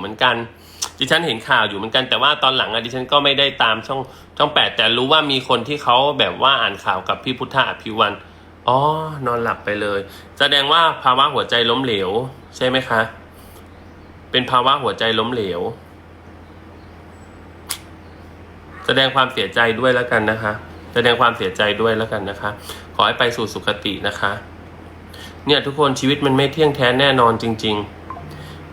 เหมือนกัน ดิฉันเห็นข่าวอยู่เหมือนกันแต่ว่าตอนหลังอะดิฉันก็ไม่ได้ตามช่องช่องแปดแต่รู้ว่ามีคนที่เขาแบบว่าอ่านข่าวกับพี่พุทธะอภิวันอ๋อนอนหลับไปเลย แสดงว่าภาวะหัวใจล้มเหลว ใช่ไหมคะ เป็นภาวะหัวใจล้มเหลว แสดงความเสียใจด้วยแล้วกันนะคะ แสดงความเสียใจด้วยแล้วกันนะคะ ขอให้ไปสู่สุคตินะคะ เนี่ยทุกคนชีวิตมันไม่เที่ยงแท้แน่นอนจริง ๆ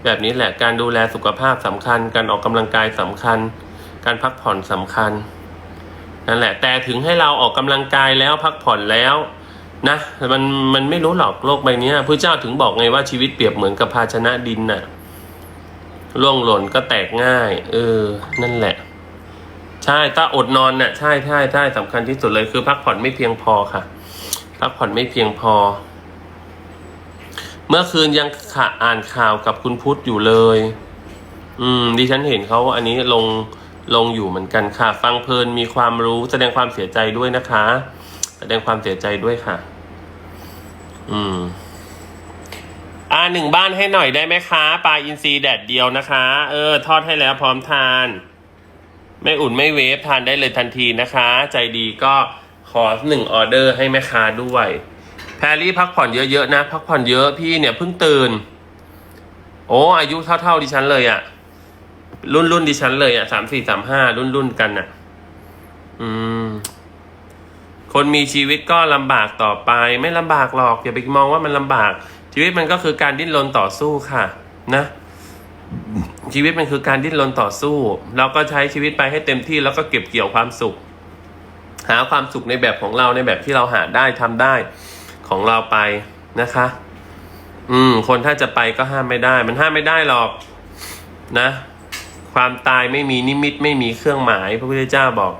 แบบนี้แหละการดูแลสุขภาพสำคัญ การออกกำลังกายสำคัญ การพักผ่อนสำคัญนั่นแหละ แต่ถึงให้เราออกกำลังกายแล้วพักผ่อนแล้วนะมันมันไม่รู้หรอกโลกใบเนี้ยพระเจ้าถึงบอกไงว่าชีวิตเปรียบเหมือนกับภาชนะดินน่ะล่วงหล่นก็แตกง่าย เออ นั่นแหละ ใช่ถ้าอดนอนน่ะใช่ใช่ใช่สำคัญที่สุดเลยคือพักผ่อนไม่เพียงพอค่ะ พักผ่อนไม่เพียงพอ เมื่อคืนยังข่าอ่านข่าวกับคุณพุทธอยู่เลย อืม ดิฉันเห็นเขาอันนี้ลงลงอยู่เหมือนกันค่ะ ฟังเพลินมีความรู้แสดงความเสียใจด้วยนะคะ แสดงความเสียใจด้วยค่ะ อืม อ่าหนึ่งบ้านให้หน่อยได้ไหมคะปลาอินทรีแดดเดียวนะคะ เออ ทอดให้แล้วพร้อมทาน ไม่อุ่นไม่เวฟทานได้เลยทันทีนะคะ ใจดีก็ขอหนึ่งออเดอร์ให้แม่ค้าด้วย แพรรี่พักผ่อนเยอะๆนะ พักผ่อนเยอะพี่เนี่ยเพิ่งตื่น โอ้อายุเท่าๆดิฉันเลยอะ่ะ รุ่นรุ่นดิฉันเลยอะ่ะสามสี่สามห้ารุ่นรุ่นกันอะ่ะ อืม คนมีชีวิตก็ลำบากต่อไป ไม่ลำบากหรอกอย่าไปมองว่ามันลำบาก ชีวิตมันก็คือการดิ้นรนต่อสู้ค่ะ นะชีวิตมันคือการดิ้นรนต่อสู้ เราก็ใช้ชีวิตไปให้เต็มที่แล้วก็เก็บเกี่ยวความสุข หาความสุขในแบบของเราในแบบที่เราหาได้ทำได้ ของเราไปนะคะ อืม คนถ้าจะไปก็ห้ามไม่ได้ มันห้ามไม่ได้หรอกนะ ความตายไม่มีนิมิตไม่มีเครื่องหมาย พระพุทธเจ้าบอก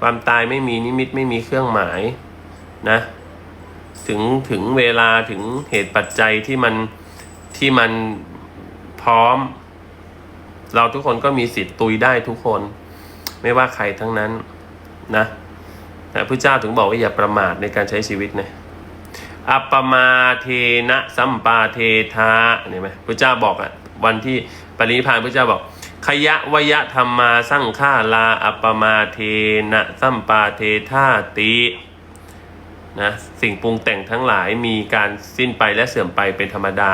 ความตายไม่มีนิมิตไม่มีเครื่องหมายนะ ถึงถึงเวลาถึงเหตุปัจจัยที่มันที่มันพร้อม เราทุกคนก็มีสิทธิ์ตุยได้ทุกคน ไม่ว่าใครทั้งนั้นนะแต่พระเจ้าถึงบอกว่าอย่าประมาทในการใช้ชีวิตนะ อัปปมาเทนะสัมปาเทธาเห็นไหมพระเจ้าบอกอะวันที่ปรินิพานพระเจ้าบอกขยะวยะธรรมาสั่งฆ่าลาอัปมาเทนะสัมปาเทธาตินะสิ่งปรุงแต่งทั้งหลายมีการสิ้นไปและเสื่อมไปเป็นธรรมดา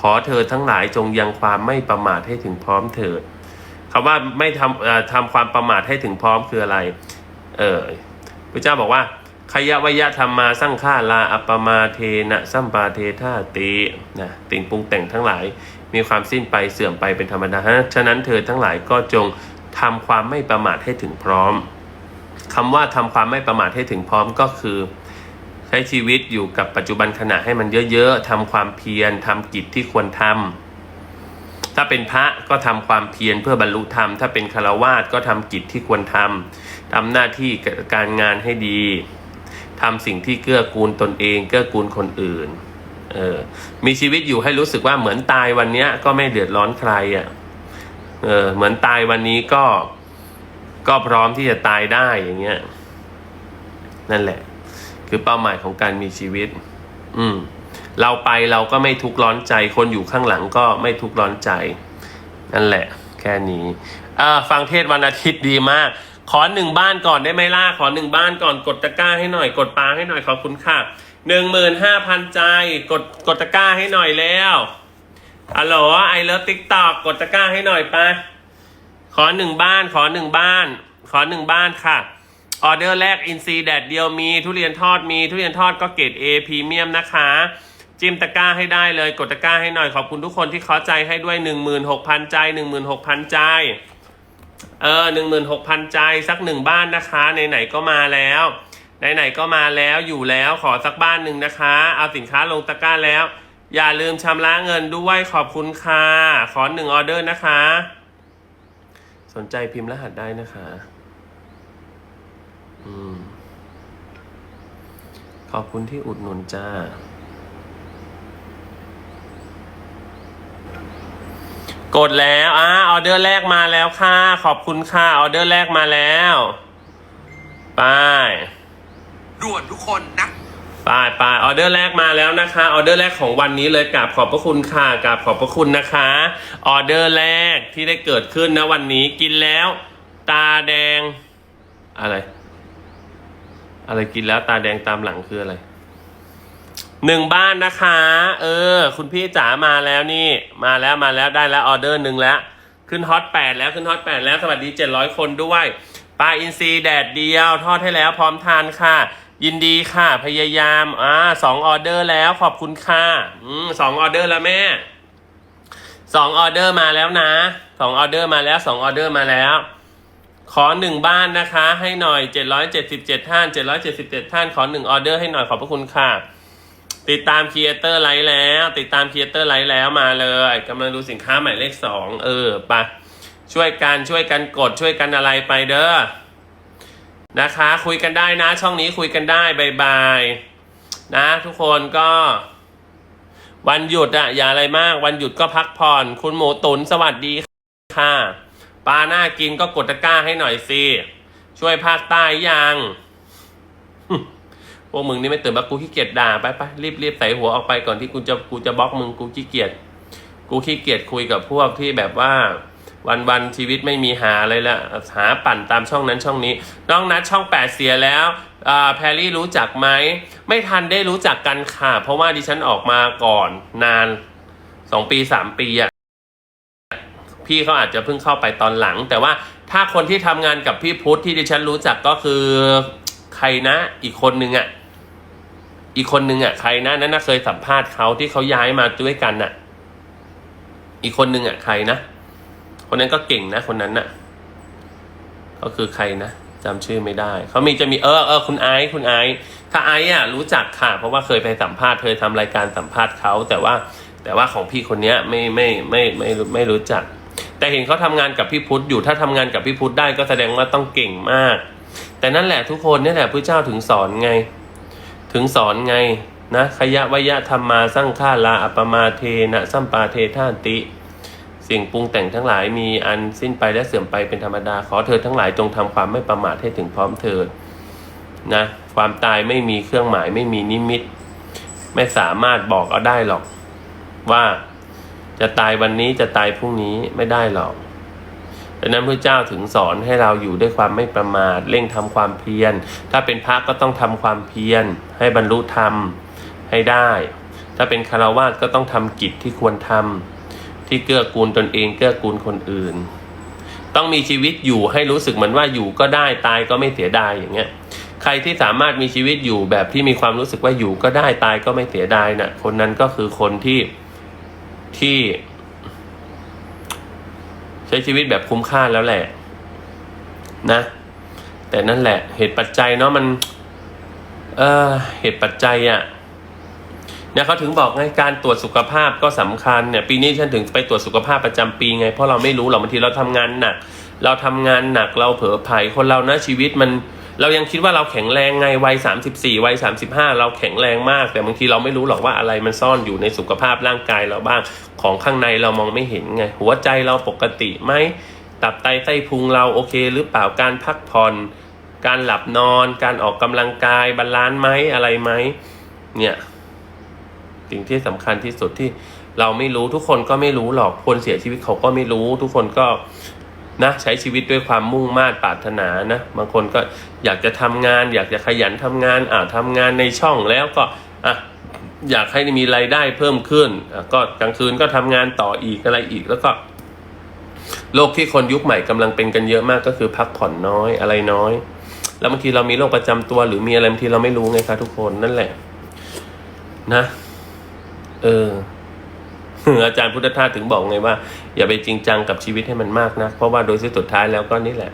ขอเธอทั้งหลายจงยังความไม่ประมาทให้ถึงพร้อมเถิดคำว่าไม่ทำทำความประมาทให้ถึงพร้อมคืออะไร เออพระเจ้าบอกว่า ขยวยะธรรมาสั่งฆาลาอัปมาเทนะสัมปาเทธาตินะสิ่งปรุงแต่งทั้งหลายมีความสิ้นไปเสื่อมไปเป็นธรรมดาฉะนั้นเธอทั้งหลายก็จงทำความไม่ประมาทให้ถึงพร้อมคำว่าทำความไม่ประมาทให้ถึงพร้อมก็คือ ใช้ชีวิตอยู่กับปัจจุบันขณะให้มันเยอะๆทำความเพียรทำกิจที่ควรทำถ้าเป็นพระก็ทำความเพียรเพื่อบรรลุธรรม ถ้าเป็นคารวาสก็ทำกิจที่ควรทำทำหน้าที่การงานให้ดี ทำสิ่งที่เกื้อกูลตนเองเกื้อกูลคนอื่นเออมีชีวิตอยู่ให้รู้สึกว่าเหมือนตายวันเนี้ยก็ไม่เดือดร้อนใครอะ่ะเออเหมือนตายวันนี้ก็ก็พร้อมที่จะตายได้อย่างเงี้ยนั่นแหละ คือเป้าหมายของการมีชีวิต อืม เราไปเราก็ไม่ทุกร้อนใจ คนอยู่ข้างหลังก็ไม่ทุกร้อนใจ นั่นแหละ แค่นี้ เออฟังเทศวันอาทิตย์ดีมาก ขอหนึ่งบ้านก่อนได้ไหมล่ะขอหนึ่งบ้านก่อนกดตะกร้าให้หน่อย กดปลาให้หน่อยขอบคุณค่ะหนึ่งหมื่นห้าพันใจกดกดตะกร้าให้หน่อยแล้วฮัลโหลไอเลิฟติ๊กตอกกดตะกร้าให้หน่อยไปขอหนึ่งบ้าน ขอหนึ่งบ้าน ขอหนึ่งบ้านค่ะออเดอร์แรกอินซีแดดเดียวมีทุเรียนทอดมีทุเรียนทอดก็เกรด A พรีเมียมนะคะ จิ้มตะกร้าให้ได้เลยกดตะกร้าให้หน่อยขอบคุณทุกคนที่เคาใจให้ด้วย 16,000 ใจ 16,000 ใจ เออ16,000ใจสักหนึ่งบ้านนะคะไหนๆก็มาแล้วไหนๆก็มาแล้วอยู่แล้วขอสักบ้านหนึ่งนะคะ เอาสินค้าลงตะกร้าแล้ว อย่าลืมชำระเงินด้วยขอบคุณค่ะขอหนึ่งออเดอร์นะคะ สนใจพิมพ์รหัสได้นะคะ อืมขอบคุณที่อุดหนุนจ้า กดแล้วอ่าออเดอร์แรกมาแล้วค่ะ ขอบคุณค่ะ ออเดอร์แรกมาแล้วไปด่วนทุกคนนะไปไปไปออเดอร์แรกมาแล้วนะคะ ออเดอร์แรกของวันนี้เลยกราบขอบพระคุณค่ะกราบขอบพระคุณนะคะ ออเดอร์แรกที่ได้เกิดขึ้นนะวันนี้กินแล้ว ตาแดง อะไร อะไรกินแล้วตาแดงตามหลังคืออะไร หนึ่งบ้านนะคะ เออ คุณพี่จ๋ามาแล้วนี่ มาแล้วมาแล้วได้แล้วออเดอร์หนึ่งแล้ว ขึ้นฮอตแปดแล้วขึ้นฮอตแปดแล้วสวัสดีเจ็ดร้อยคนด้วยปลาอินทรีแดดเดียวทอดให้แล้วพร้อมทานค่ะ ยินดีค่ะพยายามอ่าสองออเดอร์แล้วขอบคุณค่ะอืมสองออเดอร์แล้วแม่สองออเดอร์มาแล้วนะสองออเดอร์มาแล้วสองออเดอร์มาแล้ว ขอหนึ่งบ้านนะคะ ให้หน่อยเจ็ดร้อยเจ็ดสิบเจ็ดท่านเจ็ดร้อยเจ็ดสิบเจ็ดท่านขอหนึ่งออเดอร์ให้หน่อยขอบพระคุณค่ะ ติดตามครีเอเตอร์ไลท์แล้ว ติดตามครีเอเตอร์ไลท์แล้วมาเลยกำลังดูสินค้าหมายเลขสองเออปะช่วยกันช่วยกันกดช่วยกันอะไรไปเด้อนะคะ คุยกันได้นะ ช่องนี้คุยกันได้บายบายนะ ทุกคนก็ วันหยุดอะอย่าอะไรมาก วันหยุดก็พักผ่อน คุณหมูตุนสวัสดีค่ะปลาหน้ากินก็กดตะกร้าให้หน่อยสิช่วยภาคใต้ยัง พวกมึงนี่ไม่ตื่นมากูขี้เกียจด่าไปไปรีบรีบใส่หัวออกไปก่อนที่กูจะกูจะบล็อกมึงกูขี้เกียจกูขี้เกียจคุยกับพวกที่แบบว่า วันวันๆชีวิตไม่มีหาอะไรละหาปั่นตามช่องนั้นช่องนี้ น้องนัดช่องแปดเสียแล้วแพรรี่รู้จักไหมไม่ทันได้รู้จักกันค่ะ เพราะว่าดิฉันออกมาก่อนนานสองปีสามปีอะพี่เขาอาจจะเพิ่งเข้าไปตอนหลัง แต่ว่าถ้าคนที่ทำงานกับพี่พุทธที่ดิฉันรู้จักก็คือ ใครนะ อีกคนนึงอะอีกคนนึงอะ ใครนะนั่นนะเคยสัมภาษณ์เขาที่เขาย้ายมาด้วยกันน่ะ อีกคนนึงอะ ใครนะคนนั้นก็เก่งนะคนนั้นน่ะ ก็คือใครนะจำชื่อไม่ได้ เขามีจะมีเออเออคุณไอซ์คุณไอซ์ถ้าไอซ์อะรู้จักค่ะ เพราะว่าเคยไปสัมภาษณ์เคยทำรายการสัมภาษณ์เขาแต่ว่าแต่ว่าของพี่คนเนี้ยไม่ไม่ไม่ไม่ไม่ไม่รู้จัก แต่เห็นเขาทำงานกับพี่พุทธอยู่ถ้าทำงานกับพี่พุทธได้ก็แสดงว่าต้องเก่งมาก แต่นั่นแหละทุกคนเนี่ยแหละพระเจ้าถึงสอนไง ถึงสอนไงนะขยะวยะธรรมมาสร้างฆาลาอัปมาเทนะสัมปาเทธาติ สิ่งปรุงแต่งทั้งหลายมีอันสิ้นไปและเสื่อมไปเป็นธรรมดา ขอเธอทั้งหลายจงทำความไม่ประมาทให้ถึงพร้อมเถิดนะความตายไม่มีเครื่องหมายไม่มีนิมิต ไม่สามารถบอกเอาได้หรอก ว่าจะตายวันนี้จะตายพรุ่งนี้ไม่ได้หรอก ดังนั้นพระเจ้าถึงสอนให้เราอยู่ด้วยความไม่ประมาทเร่งทำความเพียร ถ้าเป็นพระก็ต้องทำความเพียร ให้บรรลุธรรมให้ได้ ถ้าเป็นคารวาสก็ต้องทำกิจที่ควรทำที่เกื้อกูลตนเองเกื้อกูลคนอื่น ต้องมีชีวิตอยู่ให้รู้สึกเหมือนว่าอยู่ก็ได้ตายก็ไม่เสียดายอย่างเงี้ยใครที่สามารถมีชีวิตอยู่แบบที่มีความรู้สึกว่าอยู่ก็ได้ตายก็ไม่เสียดายนะ่ะคนนั้นก็คือคนที่ที่ ใช้ชีวิตแบบคุ้มค่าแล้วแหละ นะ แต่นั่นแหละ เหตุปัจจัยเนาะมัน เออเหตุปัจจัยอะ่ะเนี่ยเขาถึงบอกไงการตรวจสุขภาพก็สำคัญเนี่ยปีนี้ฉันถึงไปตรวจสุขภาพประจำปีไงเพราะเราไม่รู้หรอกบางทีเราทำงานหนักเราทำงานหนักเราเผลอไผคนเรานะชีวิตมัน เรายังคิดว่าเราแข็งแรงไงวัยสามสิบสี่วัยสามสิบห้าเราแข็งแรงมาก แต่บางทีเราไม่รู้หรอกว่าอะไรมันซ่อนอยู่ในสุขภาพร่างกายเราบ้าง ของข้างในเรามองไม่เห็นไง หัวใจเราปกติไหมตับไตไส้พุงเราโอเค หรือเปล่าการพักผ่อน การหลับนอน การออกกำลังกายบาลานซ์ไหมอะไรไหมเนี่ยสิ่งที่สำคัญที่สุดที่เราไม่รู้ทุกคนก็ไม่รู้หรอกคนเสียชีวิตเขาก็ไม่รู้ ทุกคนก็ นะใช้ชีวิตด้วยความมุ่งมา่ปรารถนานะบางคนก็อยากจะทำงาน อยากจะขยันทำงานอ่าทำงานในช่องแล้วก็อะอยากให้มีรายได้เพิ่มขึ้นอะก็กลางคืนก็ทำงานต่ออีกอะไรอีกแล้วก็โรคที่คนยุคใหม่กำลังเป็นกันเยอะมากก็คือพักผ่อนน้อยอะไรน้อย แล้วบางทีเรามีโรคประจำตัว หรือมีอะไรบางทีเราไม่รู้ไงคะทุกคนนั่นแหละ นะ เออ อาจารย์พุทธทาสถึงบอกไงว่า อย่าไปจริงจังกับชีวิตให้มันมากนะเพราะว่าโดยสุดท้ายแล้วก็นี่แหละ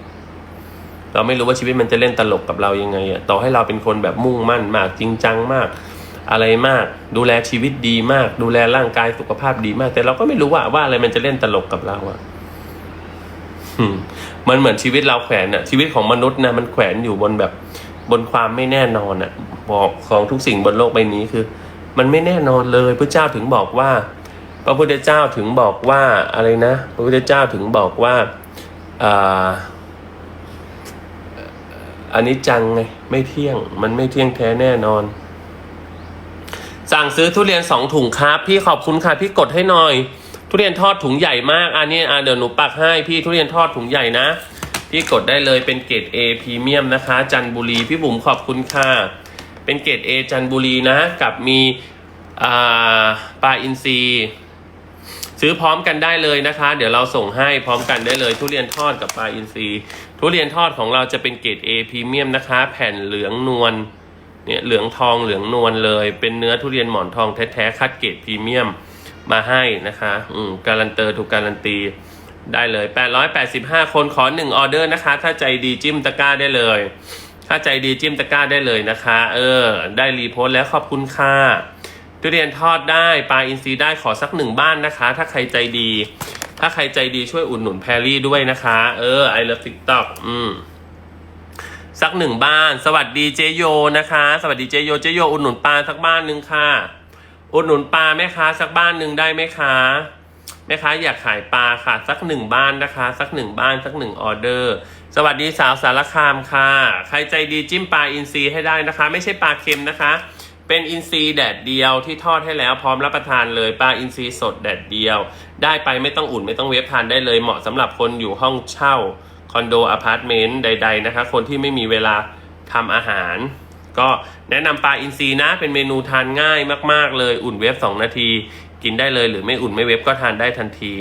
เราไม่รู้ว่าชีวิตมันจะเล่นตลกกับเรายังไงอะต่อให้เราเป็นคนแบบมุ่งมั่นมากจริงจังมาก อะไรมาก ดูแลชีวิตดีมาก ดูแลร่างกายสุขภาพดีมาก แต่เราก็ไม่รู้ว่าว่าอะไรมันจะเล่นตลกกับเราอะมันเหมือนชีวิตเราแขวนอะชีวิตของมนุษย์นะมันแขวนอยู่บนแบบบนความไม่แน่นอนอะบอกของทุกสิ่งบนโลกใบนี้คือ มันไม่แน่นอนเลยพระเจ้าถึงบอกว่า พระพุทธเจ้าถึงบอกว่าอะไรนะ พระพุทธเจ้าถึงบอกว่าอันนี้จังไงไม่เที่ยงมันไม่เที่ยงแท้แน่นอน สั่งซื้อทุเรียนสองถุงครับพี่ขอบคุณค่ะพี่กดให้หน่อย ทุเรียนทอดถุงใหญ่มากอันนี้อะเดี๋ยวหนูปักให้พี่ทุเรียนทอดถุงใหญ่นะพี่กดได้เลยเป็นเกรด A พรีเมียมนะคะ จันบุรีพี่บุ๋มขอบคุณค่ะเป็นเกรด A จันบุรีนะ กับมีปลาอินทรี ซื้อพร้อมกันได้เลยนะคะ เดี๋ยวเราส่งให้พร้อมกันได้เลย ทุเรียนทอดกับปลาอินทรีทุเรียนทอดของเราจะเป็นเกรด A พรีเมียมนะคะ แผ่นเหลืองนวลเนี่ยเหลืองทองเหลืองนวลเลย เป็นเนื้อทุเรียนหมอนทองแท้ๆคัดเกรดพรีเมียมมาให้นะคะ อืมการันเตอร์ถูกการันตีได้เลย 885 คนขอหนึ่งออเดอร์นะคะ ถ้าใจดีจิ้มตะกร้าได้เลย ถ้าใจดีจิ้มตะกร้าได้เลยนะคะ เออ ได้รีโพสต์แล้วขอบคุณค่ะ ทุเรียนทอดได้ปลาอินทรีได้ขอสักหนึ่งบ้านนะคะ ถ้าใครใจดี ถ้าใครใจดีช่วยอุดหนุนแพรรี่ด้วยนะคะ เออ I love TikTok อืมสักหนึ่งบ้าน สวัสดีเจโยนะคะ สวัสดีเจโยเจโยอุดหนุนปลาสักบ้านหนึ่งค่ะอุดหนุนปลาแม่ค้าสักบ้านหนึ่งได้ไหมคะแม่ค้าอยากขายปลาค่ะสักหนึ่งบ้านนะคะ สักหนึ่งบ้านสักหนึ่งออเดอร์ สวัสดีสาวสารคามค่ะ ใครใจดีจิ้มปลาอินทรีให้ได้นะคะ ไม่ใช่ปลาเค็มนะคะ เป็นอินทรีแดดเดียวที่ทอดให้แล้วพร้อมรับประทานเลยปลาอินทรีสดแดดเดียว ได้ไปไม่ต้องอุ่นไม่ต้องเวฟทานได้เลยเหมาะสำหรับคนอยู่ห้องเช่าคอนโดอพาร์ตเมนต์ใด ๆนะคะ คนที่ไม่มีเวลาทำอาหาร ก็แนะนำปลาอินทรีนะเป็นเมนูทานง่ายมาก ๆ เลยอุ่นเวฟ2นาที กินได้เลยหรือไม่อุ่นไม่เวฟก็ทานได้ทันที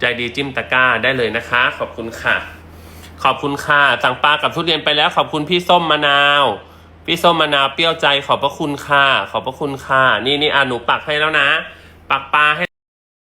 ใจดีจิ้มตะกร้าได้เลยนะคะ ขอบคุณค่ะ ขอบคุณค่ะสั่งปลากับทุเรียนไปแล้ว ขอบคุณพี่ส้มมะนาว พี่ส้มมะนาวเปรี้ยวใจขอบพระคุณค่ะ ขอบพระคุณค่ะ นี่นี่อะหนูปักให้แล้วนะ ปักปลาให้